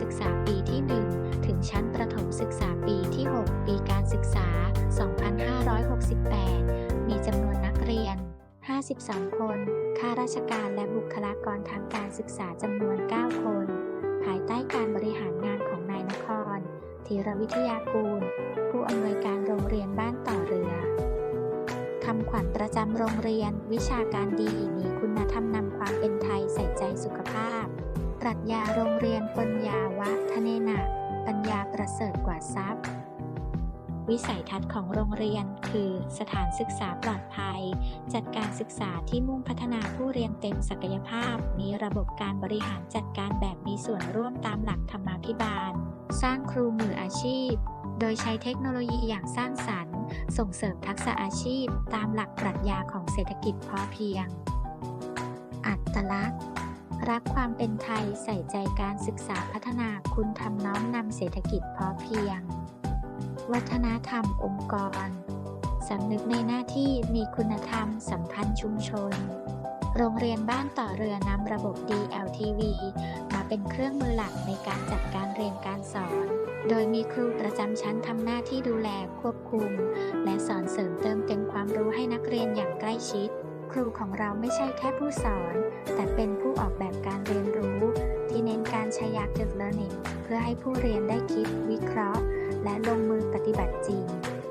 ศึกษาปีที่ 1 ถึงชั้นประถมศึกษาปีที่ 6 ปีการศึกษา 2568 มีจำนวนนักเรียน 52 คน ข้าราชการและบุคลากรทางการศึกษาจำนวน 9 คน ภายใต้การบริหารงานของนายนครธีรวิทยากูล ผู้อำนวยการโรงเรียนบ้านต่อเรือคำขวัญประจำโรงเรียน วิชาการดีมีคุณธรรมนำความเป็นไทยใส่ใจสุขภาพ ปรัชญาโรงเรียนปัญญาวะทะเนนะปัญญาประเสริฐกว่าทรัพย์ วิสัยทัศน์ของโรงเรียนคือสถานศึกษาปลอดภัย จัดการศึกษาที่มุ่งพัฒนาผู้เรียนเต็มศักยภาพ มีระบบการบริหารจัดการแบบมีส่วนร่วมตามหลักธรรมาภิบาล สร้างครูมืออาชีพ โดยใช้เทคโนโลยีอย่างสร้างสรรค์ ส่งเสริมทักษะอาชีพ ตามหลักปรัชญาของเศรษฐกิจพอเพียง อัตลักษณ์ รักความเป็นไทยใส่ใจการศึกษาพัฒนาคุณทำน้อมนำเศรษฐกิจพอเพียง วัฒนธรรมองค์กรสำนึกในหน้าที่มีคุณธรรมสัมพันธ์ชุมชน โรงเรียนบ้านต่อเรือนำระบบ DLTV มาเป็นเครื่องมือหลักในการจัดการเรียนการสอน โดยมีครูประจำชั้นทำหน้าที่ดูแลควบคุม และสอนเสริมเติมเต็มความรู้ให้นักเรียนอย่างใกล้ชิด ครูของเราไม่ใช่แค่ผู้สอน แต่เป็นผู้ออกแบบการเรียนรู้ ที่เน้นการใช้ active learning เพื่อให้ผู้เรียนได้คิด วิเคราะห์ และลงมือปฏิบัติจริง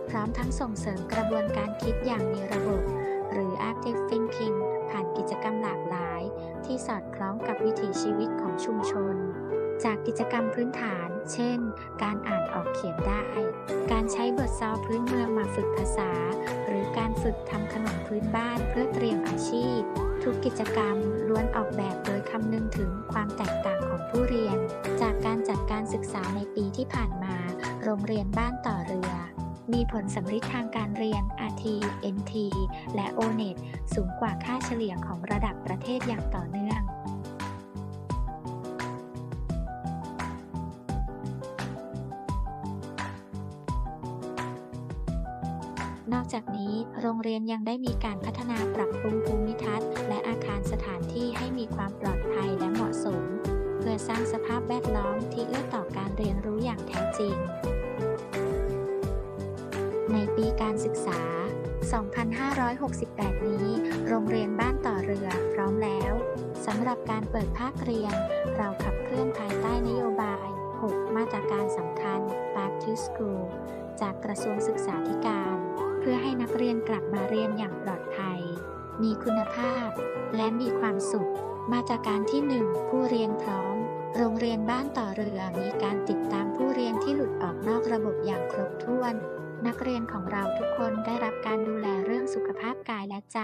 พร้อมทั้งส่งเสริมกระบวนการคิดอย่างมีระบบ หรือ active thinking ผ่านกิจกรรมหลากหลาย ที่สอดคล้องกับวิถีชีวิตของชุมชน จากกิจกรรมพื้นฐาน เช่น การอ่านออกเขียนได้ การใช้บทซอพื้นเมืองมาฝึกภาษา หรือการฝึกทำขนมพื้นบ้านเพื่อเตรียมอาชีพ ทุกกิจกรรมล้วนออกแบบโดยคำนึงถึงความแตกต่างของผู้เรียน จากการจัดการศึกษาในปีที่ผ่านมา โรงเรียนบ้านต่อเรือมีผลสำลิดทางการเรียน RT NT และ ONET สูงกว่าค่าเฉลี่ยของระดับประเทศอย่างต่อเนื่อง นอกจากนี้ โรงเรียนยังได้มีการพัฒนาปรับปรุงภูมิทัศน์ และอาคารสถานที่ให้มีความปลอดภัยและเหมาะสม เพื่อสร้างสภาพแวดล้อมที่เอื้อต่อการเรียนรู้อย่างแท้จริง ในปีการศึกษา 2568 นี้ โรงเรียนบ้านต่อเรือพร้อมแล้วสำหรับการเปิดภาคเรียน เราขับเคลื่อนภายใต้นโยบาย 6 มาตรการสำคัญ Back to School จากกระทรวงศึกษาธิการ พื่อให้นักเรียนกลับมาเรียนอย่างปลอดภัย มีคุณภาพ และมีความสุข มาตรการที่ 1 ผู้เรียนพร้อม โรงเรียนบ้านต่อเรือมีการติดตามผู้เรียนที่หลุดออกนอกระบบอย่างครบถ้วน นักเรียนของเราทุกคนได้รับการดูแลเรื่องสุขภาพกายและใจ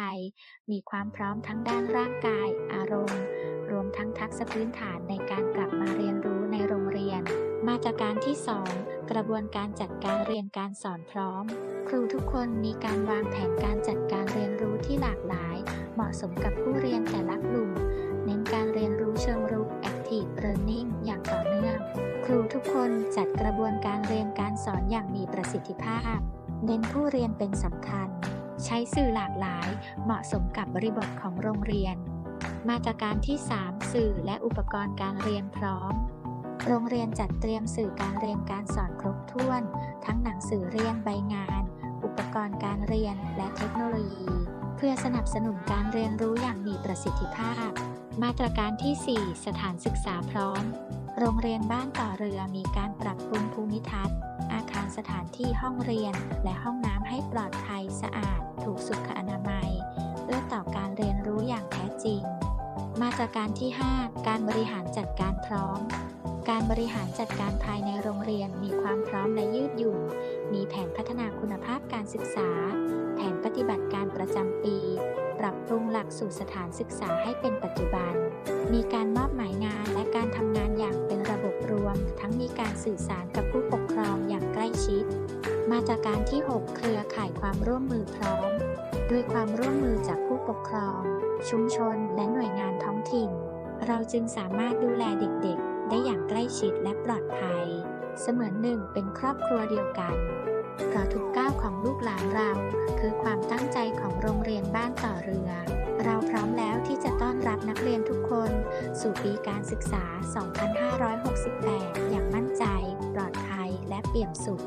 มีความพร้อมทั้งด้านร่างกาย อารมณ์ รวมทั้งทักษะพื้นฐานในการกลับมาเรียนรู้ในโรงเรียน มาตรการที่ 2 กระบวนการจัดการเรียนการสอนพร้อม ครูทุกคนมีการวางแผนการจัดการเรียนรู้ที่หลากหลาย เหมาะสมกับผู้เรียนแต่ละกลุ่ม เน้นการเรียนรู้เชิงรุก active learning อย่างต่อเนื่อง ครูทุกคนจัดกระบวนการเรียนการสอนอย่างมีประสิทธิภาพ เน้นผู้เรียนเป็นสำคัญ ใช้สื่อหลากหลาย เหมาะสมกับบริบทของโรงเรียน มาตรการที่ 3 สื่อและอุปกรณ์การเรียนพร้อม โรงเรียนจัดเตรียมสื่อการเรียนการสอนครบถ้วน ทั้งหนังสือเรียนใบงาน อุปกรณ์การเรียนและเทคโนโลยี เพื่อสนับสนุนการเรียนรู้อย่างมีประสิทธิภาพ มาตรการที่ 4 สถานศึกษาพร้อม โรงเรียนบ้านต่อเรือมีการปรับปรุงภูมิทัศน์ อาคารสถานที่ห้องเรียน และห้องน้ำให้ปลอดภัยสะอาด ถูกสุขอนามัยเอื้อต่อการเรียนรู้อย่างแท้จริง มาตรการที่ 5 การบริหารจัดการพร้อม การบริหารจัดการภายในโรงเรียนมีความพร้อมและยืดหยุ่น มีแผนพัฒนาคุณภาพการศึกษา แผนปฏิบัติการประจำปี ปรับปรุงหลักสูตรสถานศึกษาให้เป็นปัจจุบัน มีการมอบหมายงานและการทำงานอย่างเป็นระบบรวม ทั้งมีการสื่อสารกับผู้ปกครองอย่างใกล้ชิด มาตรการที่ 6 เครือข่ายความร่วมมือพร้อม ด้วยความร่วมมือจากผู้ปกครอง ชุมชน และหน่วยงานท้องถิ่น เราจึงสามารถดูแลเด็กๆ ได้อย่างใกล้ชิดและปลอดภัย เสมือนหนึ่งเป็นครอบครัวเดียวกัน เพราะทุกก้าวของลูกหลานเราคือความตั้งใจของโรงเรียนบ้านต่อเรือ เราพร้อมแล้วที่จะต้อนรับนักเรียนทุกคน สู่ปีการศึกษา 2568 อย่างมั่นใจ ปลอดภัยและเปี่ยมสุข